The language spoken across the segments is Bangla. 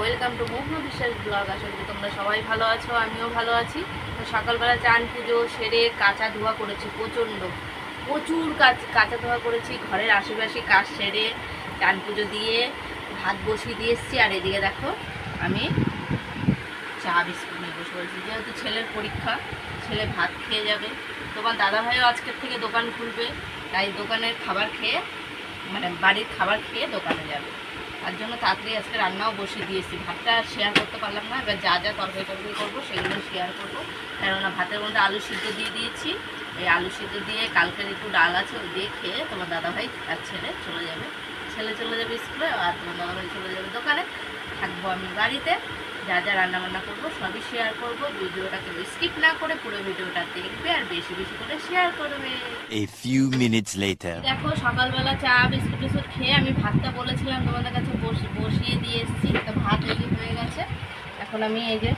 ওয়েলকাম টু মোহন বিশ্বাস ব্লগ আশা তোমরা সবাই ভালো আছো, আমিও ভালো আছি। তো সকালবেলা চান, পুজো, সেরে কাঁচা ধোয়া করেছি প্রচণ্ড। প্রচুর কাজ কাঁচা ধোয়া করেছি, ঘরের আশেপাশে কাজ সেরে, চান, পুজো দিয়ে, ভাত বসিয়ে দিয়ে এসেছি। আর এদিকে দেখো, আমি চা, বিস্কুট নিয়ে বসে পড়েছি। যেহেতু ছেলের পরীক্ষা, ছেলে ভাত খেয়ে যাবে। তোমার দাদাভাইও আজকের থেকে দোকান খুলবে, তাই দোকানের খাবার খেয়ে মানে বাড়ির খাবার খেয়ে দোকানে যাবে। তার জন্য তাড়াতাড়ি আজকে রান্নাও বসে দিয়েছি। ভাতটা শেয়ার করতে পারলাম না, এবার যা যা তরকারি তরকারি করব সেগুলো শেয়ার করব। কেননা ভাতের মধ্যে আলু সিদ্ধ দিয়ে দিয়েছি। এই আলু সিদ্ধ দিয়ে কালকের একটু ডাল আছে, ওই দিয়ে খেয়ে তোমার দাদাভাই আর ছেলে চলে যাবে। ছেলে চলে যাবে স্কুলে আর তোমার দাদাভাই চলে যাবে দোকানে। থাকব আমি বাড়িতে। যা যা রান্নাবান্না করব সবই শেয়ার করব। ভিডিওটাকে স্কিপ না করে পুরো ভিডিওটা দেখবে আর বেশি বেশি করে শেয়ার করবে। A few minutes later. দেখো সকালবেলা চা বিস্কুট টিস্কুট খেয়ে আমি ভাতটা বলেছিলাম তোমাদের কাছে বস- বসিয়ে দিয়ে এসেছি। তো ভাত রেডি হয়ে গেছে। এখন আমি এই যে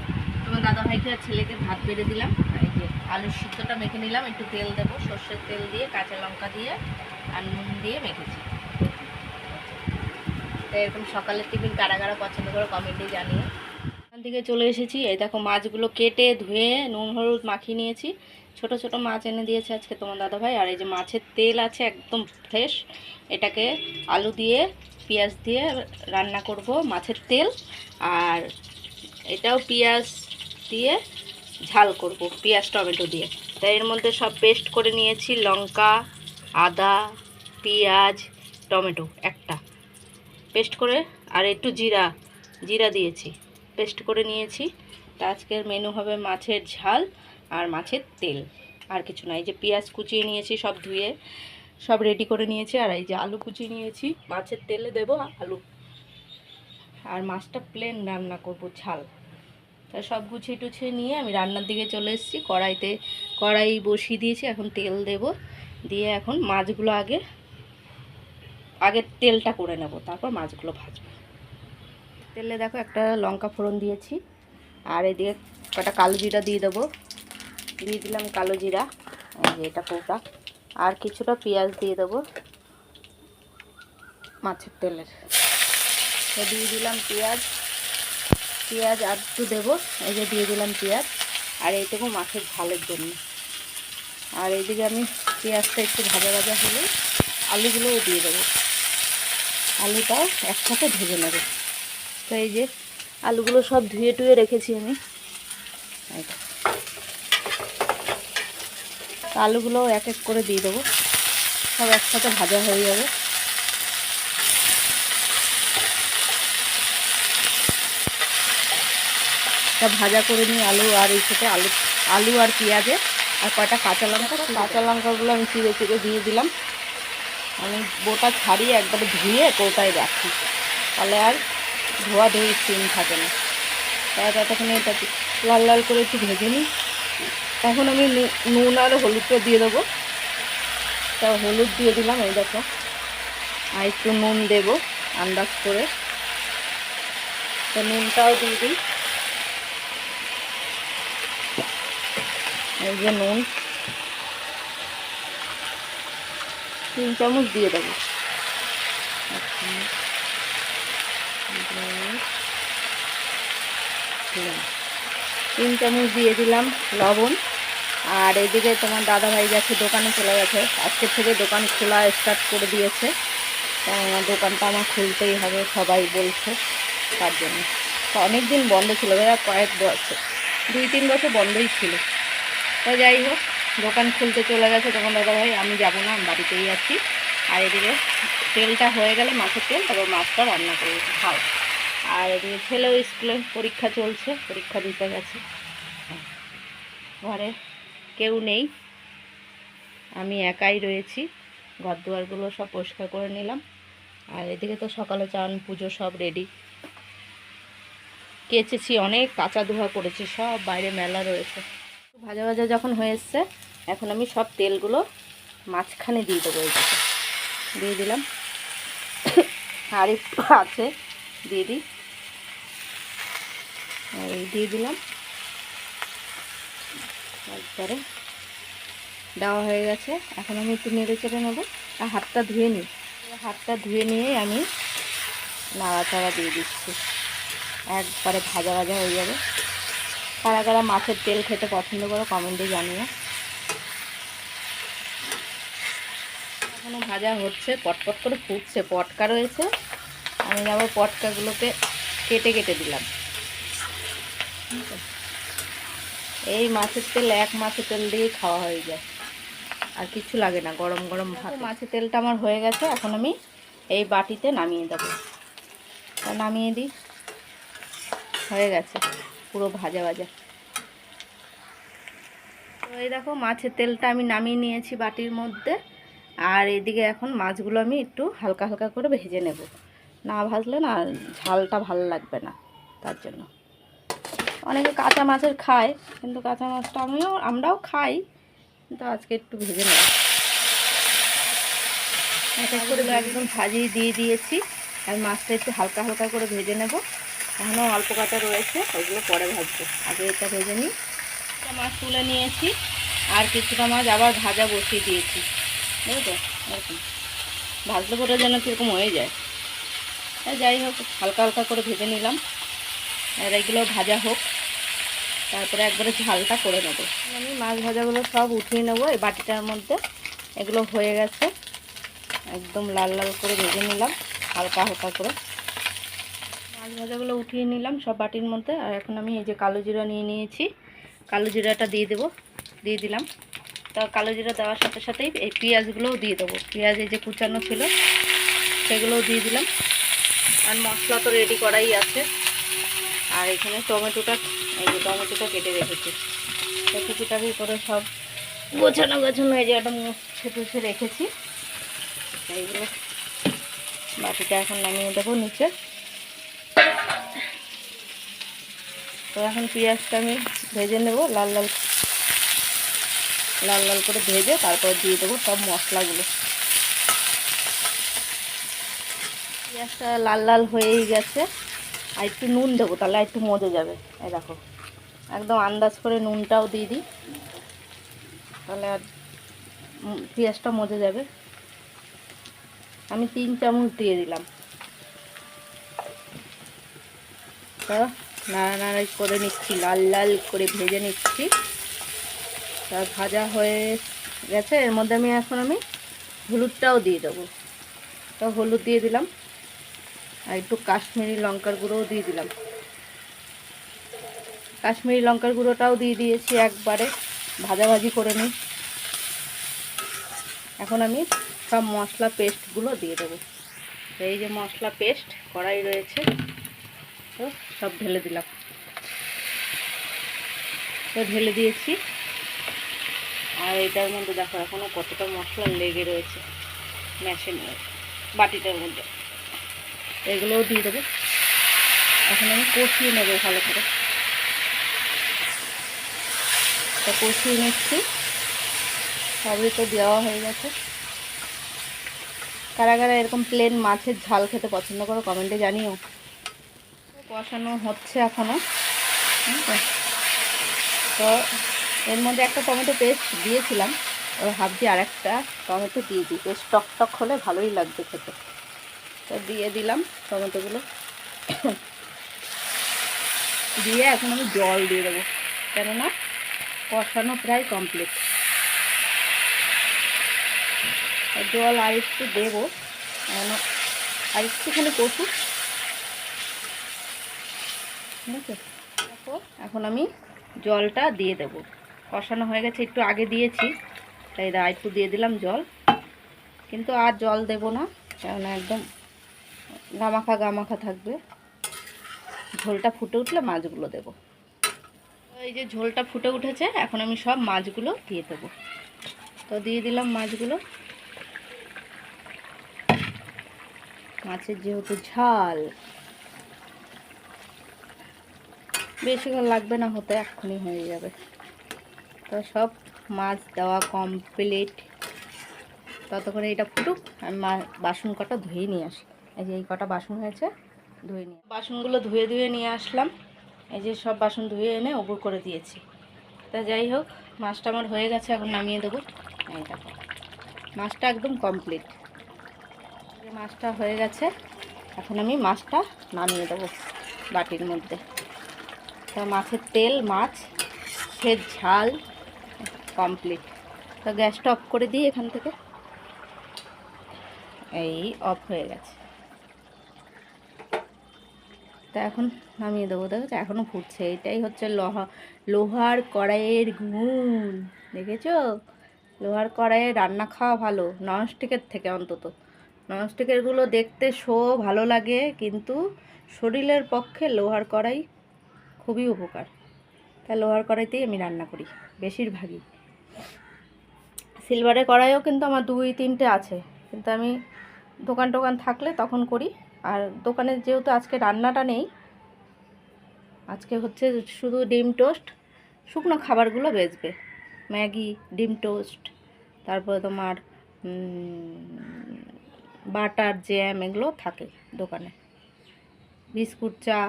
তোমার দাদা ভাইকে আর ছেলেকে ভাত বেড়ে দিলাম। এই যে আলুর সিদ্ধটা মেখে নিলাম। একটু তেল দেবো সর্ষের তেল দিয়ে কাঁচা লঙ্কা দিয়ে আর নুন দিয়ে মেখেছি। তো এরকম সকালের টিফিন কারা কারা পছন্দ করে কমেন্টে জানিয়ে এখান থেকে চলে এসেছি। এই দেখো মাছগুলো কেটে ধুয়ে নুন, হলুদ মাখিয়ে নিয়েছি। ছোট ছোট মাছ এনে দিয়েছে আজকে তোমার দাদাভাই। আর এই যে মাছের তেল আছে একদম ফ্রেশ এটাকে আলু দিয়ে, পেঁয়াজ দিয়ে রান্না করব মাছের তেল। আর এটাও পেঁয়াজ দিয়ে ঝাল করব, পেঁয়াজ, টমেটো দিয়ে। তাই এর মধ্যে সব পেস্ট করে নিয়েছি, লঙ্কা, আদা, পেঁয়াজ, টমেটো একটা। পেস্ট করে, আর একটু জিরা জিরা দিয়েছি। পেস্ট করে নিয়েছি। তা আজকের মেনু হবে মাছের ঝাল আর মাছের তেল। আর কিছু না, এই যে পেঁয়াজ কুচিয়ে নিয়েছি সব ধুয়ে, সব রেডি করে নিয়েছি। আর এই যে আলু কুচিয়ে নিয়েছি, মাছের তেলে দেবো আলু। আর মাছটা প্লেন রান্না করব, ঝাল। তা সব গুছিয়ে টুছিয়ে নিয়ে আমি রান্নার দিকে চলে এসেছি। কড়াইতে কড়াই বসিয়ে দিয়েছি, এখন তেল দেব। দিয়ে এখন মাছগুলো আগে আগে তেলটা করে নেব, তারপর মাছগুলো ভাজবো। তেলে দেখো একটা লঙ্কা ফোড়ন দিয়েছি। আর এদিকে কটা কালো জিরা দিয়ে দেবো। দিয়ে দিলাম কালো জিরা এটা কোটা আর কিছুটা পেঁয়াজ দিয়ে দেবো মাছের তেলের। দিয়ে দিলাম পেঁয়াজ। পেঁয়াজ আর একটু দেবো, এই যে দিয়ে দিলাম পেঁয়াজ। আর এইটুকু মাছের ঝালের জন্য। আর এইদিকে আমি পেঁয়াজটা একটু ভাজা ভাজা হলে আলুগুলোও দিয়ে দেবো। আলুটাও একসাথে ভেজে নেবে। এই যে আলুগুলো সব ধুয়ে টুয়ে রেখেছি আমি। আলুগুলো এক এক করে দিয়ে দেবো। সব একসাথে ভাজা হয়ে যাবে। ভাজা করে নিই আলু আর এই সাথে আলু আলু আর পেঁয়াজে আর কয়টা কাঁচা লঙ্কা কাঁচা লঙ্কাগুলো আমি চিড়ে চিড়ে দিয়ে দিলাম। আমি বোটা ছাড়িয়ে একবারে ধুয়ে কৌটায় রাখি তাহলে আর ধোয়া ধুয়ে সিম থাকে না। তাই ততক্ষণে এটা লাল লাল করে একটু ভেজে নিই। এখন আমি নুন আর হলুদটা দিয়ে দেবো। তা হলুদ দিয়ে দিলাম এই দেখো। আর একটু নুন দেবো আন্দাজ করে। তো নুনটাও দিয়ে দিই। এই যে নুন। তিন চামচ দিয়ে দেবো এক চামচ, দুই চামচ, তিন। চামচ দিয়ে দিলাম লবণ। আর এদিকে তোমার দাদা ভাই গেছে, দোকানে চলে গেছে। আজকের থেকে দোকান খোলা স্টার্ট করে দিয়েছে। দোকানটা আমার খুলতেই হবে, সবাই বলছে তার জন্য। অনেক দিন বন্ধ ছিল কয়েক বছর, দুই তিন বছর বন্ধই ছিল। তো যাই হোক, দোকান খুলতে চলে গেছে তখন দাদা ভাই আমি যাব না বাড়িতেই আছি। আর এদিকে তেলটা হয়ে গেলে মাছের তেল, তারপর মাছটা রান্না করে খাও। আর ছেলেও স্কুলে পরীক্ষা চলছে, পরীক্ষা দিতে গেছে। ঘরে কেউ নেই। আমি একাই রয়েছি। ঘর দুয়ারগুলো সব পরিষ্কার করে নিলাম। আর এদিকে তো সকালে চান, পুজো সব রেডি কেচেছি অনেক, কাঁচা ধোয়া করেছি, সব বাইরে মেলা রয়েছে। ভাজা ভাজা যখন হয়ে এসছে, এখন আমি সব তেলগুলো মাঝখানে দিয়ে দেবো এই দিয়ে দিলাম। আর একটু আছে, দিয়ে দিই। এই দিয়ে দিলাম। একবারে দেওয়া হয়ে গেছে। এখন আমি একটু নেড়ে চেড়ে নেব। আর হাতটা ধুয়ে নিই। হাতটা ধুয়ে নিয়ে আমি নাড়াচাড়া দিয়ে দিচ্ছি। একবারে ভাজা ভাজা হয়ে যাবে। কারা কারা মাছের তেল খেতে পছন্দ করো, কমেন্টে জানিও। এখনও ভাজা হচ্ছে পটপট করে ফুটছে পটকা রয়েছে। আমি আবার পটকাগুলোকে কেটে কেটে দিলাম। এই মাছের তেল এক মাছের তেল দিয়েই খাওয়া হয়ে যায়। আর কিছু লাগে না গরম গরম ভাত। মাছের তেলটা আমার হয়ে গেছে এখন আমি এই বাটিতে নামিয়ে দেবো। নামিয়ে দিই। হয়ে গেছে পুরো ভাজা ভাজা। তো এই দেখো মাছের তেলটা আমি নামিয়ে নিয়েছি বাটির মধ্যে। আর এদিকে এখন মাছগুলো আমি একটু হালকা হালকা করে ভেজে নেব। না ভাজলে না ঝালটা ভালো লাগবে না, তার জন্য। অনেকে কাঁচা মাছের খায়, কিন্তু কাঁচা মাছটা আমিও, আমরাও খাই, কিন্তু আজকে একটু ভেজে নেব। এক এক একদম ভাজিয়ে দিয়ে দিয়েছি, আর মাছটা একটু হালকা হালকা করে ভেজে নেব। এখনও অল্প কাটা রয়েছে, ওইগুলো পরে ভাজবো। আগে এটা ভেজে নিই। মাছ তুলে নিয়েছি, আর কিছুটা মাছ আবার ভাজা বসিয়ে দিয়েছি। এরকম। ভাজলে পরে যেন কীরকম হয়ে যায়। যাই হোক, হালকা হালকা করে ভেজে নিলাম। আর এগুলো ভাজা হোক, তারপরে একবারে ঝালটা করে নেব। আমি মাছ ভাজাগুলো সব উঠিয়ে নেব, এই বাটিটার মধ্যে। এগুলো হয়ে গেছে। একদম লাল লাল করে ভেজে নিলাম, হালকা হালকা করে। মাছ ভাজাগুলো উঠিয়ে নিলাম সব বাটির মধ্যে। আর এখন আমি এই যে কালো জিরা নিয়ে নিয়েছি, কালো জিরাটা দিয়ে দেবো, দিয়ে দিলাম। তা কালো জিরা দেওয়ার সাথে সাথেই এই পেঁয়াজগুলোও দিয়ে দেবো। পেঁয়াজ এই যে কুচানো ছিল, সেগুলোও দিয়ে দিলাম। আর মশলা তো রেডি করাই আছে। আর এখানে টমেটোটা, এই যে টমেটোটা কেটে রেখেছি। টুকিটাকি করে সব গোছানো গোছানো এই যে একটা মুছে টুছে রেখেছি। এইগুলো বাটিটা এখন নামিয়ে দেবো নিচে। তো এখন পেঁয়াজটা আমি ভেজে নেব, লাল লাল লাল লাল করে ভেজে তারপর দিয়ে দেবো সব মশলাগুলো। পেঁয়াজটা লাল লাল হয়েই গেছে। আর একটু নুন দেবো, তাহলে একটু মজে যাবে। এই দেখো, একদম আন্দাজ করে নুনটাও দিয়ে দিই। তাহলে আর পেঁয়াজটা মজে যাবে। আমি তিন চামচ দিয়ে দিলাম। তো নাড়ানাড়ি করে নিচ্ছি, লাল লাল করে ভেজে নিচ্ছি। তা ভাজা হয়ে গেছে। এর মধ্যে আমি এখন আমি হলুদটাও দিয়ে দেবো। তো হলুদ দিয়ে দিলাম। আর একটু কাশ্মীরি লঙ্কার গুঁড়োও দিয়ে দিলাম। কাশ্মীরি লঙ্কার গুঁড়োটাও দিয়ে দিয়েছি একবারে। ভাজাভাজি করে নিই। এখন আমি সব মশলা পেস্টগুলো দিয়ে দেবো। এই যে মশলা পেস্ট কড়াই রয়েছে, তো সব ঢেলে দিলাম। তো ঢেলে দিয়েছি। আর এটার মধ্যে দেখো এখনও কতটা মশলা লেগে রয়েছে ম্যাশে বাটিটার মধ্যে। এগুলোও দিয়ে দেবো। এখন আমি কষিয়ে নেব ভালো করে। তা কষিয়ে নিচ্ছি। সবই তো দেওয়া হয়ে গেছে। কারা কারা এরকম প্লেন মাছের ঝাল খেতে পছন্দ করো কমেন্টে জানিও। কষানো হচ্ছে এখনও তো এর মধ্যে একটা টমেটো পেস্ট দিয়েছিলাম ওই ভাবছি আর একটা টমেটো দিয়ে দিই। বেশ টক টক হলে ভালোই লাগবে খেতে। তো দিয়ে দিলাম টমেটোগুলো। দিয়ে এখন আমি জল দিয়ে দেবো, কেননা কষানো প্রায় কমপ্লিট জল আর একটু দেবো আর একটুখানি কষুক ঠিক আছে? এখন আমি জলটা দিয়ে দেব। কষানো হয়ে গেছে, একটু আগে দিয়েছি। তাই দা একটু দিয়ে দিলাম জল। কিন্তু আর জল দেব না, কেননা একদম গামাখা গামাখা থাকবে। ঝোলটা ফুটে উঠলে মাছগুলো দেব। এই যে ঝোলটা ফুটে উঠেছে, এখন আমি সব মাছগুলো দিয়ে দেবো। তো দিয়ে দিলাম মাছগুলো। মাছের যেহেতু ঝাল, বেশিক্ষণ লাগবে না হতে, এক্ষুনি হয়ে যাবে। তো সব মাছ দেওয়া কমপ্লিট ততক্ষণে এটা ফুটুক, আমি বাসন কটা ধুয়ে নিয়ে আসি। এই যে এই কটা বাসন হয়েছে, ধুয়ে নিয়ে বাসনগুলো ধুয়ে ধুয়ে নিয়ে আসলাম। এই যে সব বাসন ধুয়ে এনে ওপর করে দিয়েছি। তা যাই হোক, মাছটা আমার হয়ে গেছে, এখন নামিয়ে দেবো। এই দেখো, মাছটা একদম কমপ্লিট মাছটা হয়ে গেছে, এখন আমি মাছটা নামিয়ে দেবো বাটির মধ্যে। তো মাছের তেল, মাছ সে ঝাল কমপ্লিট তো গ্যাসটা অফ করে দিই এখান থেকে। এই অফ হয়ে গেছে। তা এখন নামিয়ে দেবো। দেখেছ এখনও ফুটছে। এটাই হচ্ছে লোহা, লোহার কড়াইয়ের গুণ দেখেছ? লোহার কড়াইয়ে রান্না খাওয়া ভালো। ননস্টিকের থেকে অন্তত। ননস্টিকেরগুলো দেখতে শো ভালো লাগে, কিন্তু শরীরের পক্ষে লোহার কড়াই খুবই উপকার। তাই লোহার কড়াইতেই আমি রান্না করি, বেশিরভাগই। সিলভারের কড়াইও কিন্তু আমার দুই, তিনটে আছে। কিন্তু আমি দোকান টোকান থাকলে তখন করি। আর দোকানে যেহেতু আজকে রান্নাটা নেই, আজকে হচ্ছে শুধু ডিম টোস্ট, শুকনো খাবারগুলো বেচবে। ম্যাগি, ডিম টোস্ট, তারপরে তোমার বাটার, জ্যাম, এগুলো থাকে দোকানে। বিস্কুট, চা।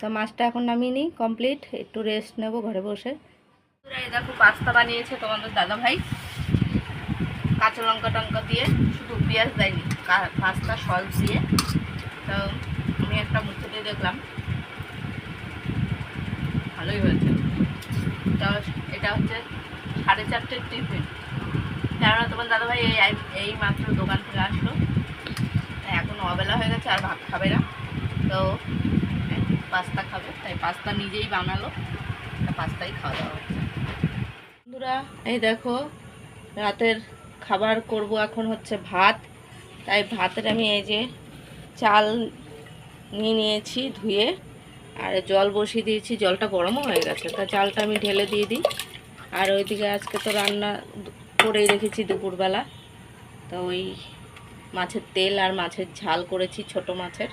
তো মাছটা এখন নামিয়ে নিই কমপ্লিট একটু রেস্ট নেব ঘরে বসে। এই দেখো পাস্তা বানিয়েছে তোমাদের দাদা ভাই কাঁচা লঙ্কা টঙ্কা দিয়ে, শুধু পেঁয়াজ দেয়নি পাস্তা সস দিয়ে। তো আমি একটা মুখে দিয়ে দেখলাম। ভালোই হয়েছে। তো এটা হচ্ছে সাড়ে চারটের টিফিন। কেননা তোমার দাদাভাই এই এই মাত্র দোকান থেকে আসলো। এখন অবেলা হয়ে গেছে, আর ভাত খাবে না। তো পাস্তা খাবে। তাই পাস্তা নিজেই বানালো। পাস্তাই খাওয়া দাওয়া হচ্ছে। বন্ধুরা, এই দেখো, রাতের খাবার করব এখন হচ্ছে ভাত। তাই ভাতের আমি এই যে চাল নিয়ে নিয়েছি ধুয়ে, আর জল বসিয়ে দিয়েছি। জলটা গরমও হয়ে গেছে, তা চালটা আমি ঢেলে দিয়ে দিই। আর ওইদিকে আজকে তো রান্না করেই রেখেছি দুপুরবেলা। তো ওই মাছের তেল আর মাছের ঝাল করেছি ছোট মাছের,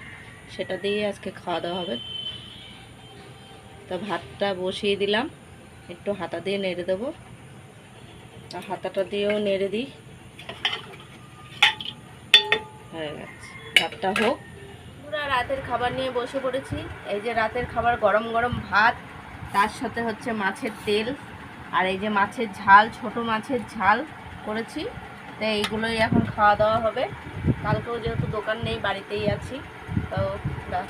সেটা দিয়ে আজকে খাওয়া দাওয়া হবে। তো ভাতটা বসিয়ে দিলাম, একটু হাতা দিয়ে নেড়ে দেবো। তা হাতাটা দিয়েও নেড়ে দিই। হয়ে গেছে। ভাতটা হোক। পুরা রাতের খাবার নিয়ে বসে পড়েছি। এই যে রাতের খাবার গরম গরম ভাত, তার সাথে হচ্ছে মাছের তেল আর এই যে মাছের ঝাল, ছোট মাছের ঝাল করেছি। তো এইগুলোই এখন খাওয়া দাওয়া হবে। কালকেও যেহেতু দোকান নেই, বাড়িতেই আছি, তো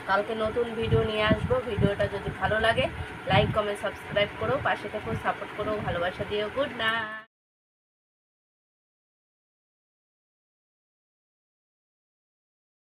কালকে নতুন ভিডিও নিয়ে আসব। ভিডিওটা যদি ভালো লাগে লাইক কমেন্ট সাবস্ক্রাইব করো, পাশে থেকেও সাপোর্ট করো, ভালোবাসা দিও। Good night